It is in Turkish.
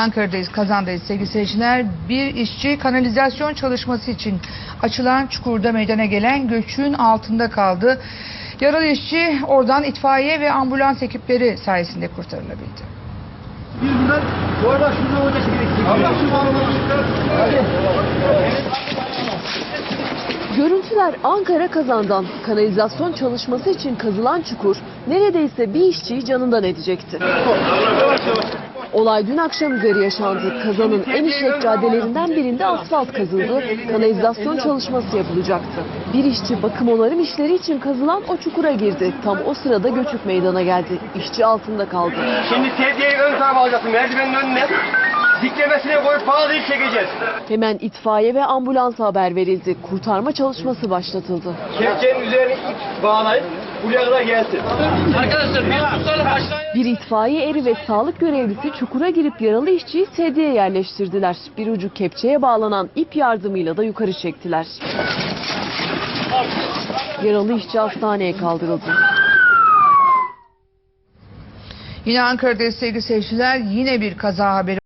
Ankara'dayız, kazandayız sevgili seyirciler. Bir işçi kanalizasyon çalışması için açılan çukurda meydana gelen göçün altında kaldı. Yaralı işçi oradan itfaiye ve ambulans ekipleri sayesinde kurtarılabildi. Buradan bu arada şuradan olacak. Allah Görüntüler Ankara Kazan'dan. Kanalizasyon çalışması için kazılan çukur neredeyse bir işçiyi canından edecekti. Olay dün akşam üzeri yaşandı. Kazanın en işlek caddelerinden birinde asfalt kazıldı. Kanalizasyon çalışması yapılacaktı. Bir işçi bakım onarım işleri için kazılan o çukura girdi. Tam o sırada göçük meydana geldi. İşçi altında kaldı. Şimdi sedyeyi ön tarafa alacaksın merdivenin önüne. Diklemesine koyup bağlayıp çekeceğiz. Hemen itfaiye ve ambulansa haber verildi. Kurtarma çalışması başlatıldı. Kepçenin üzerine bağlayıp buraya kadar gelsin. Arkadaşlar biz tutalım aşağıya. Bir itfaiye eri ve sağlık görevlisi çukura girip yaralı işçiyi sedyeye yerleştirdiler. Bir ucu kepçeye bağlanan ip yardımıyla da yukarı çektiler. Yaralı işçi hastaneye kaldırıldı. Yine Ankara'dayız sevgili seyirciler. Yine bir kaza haberi.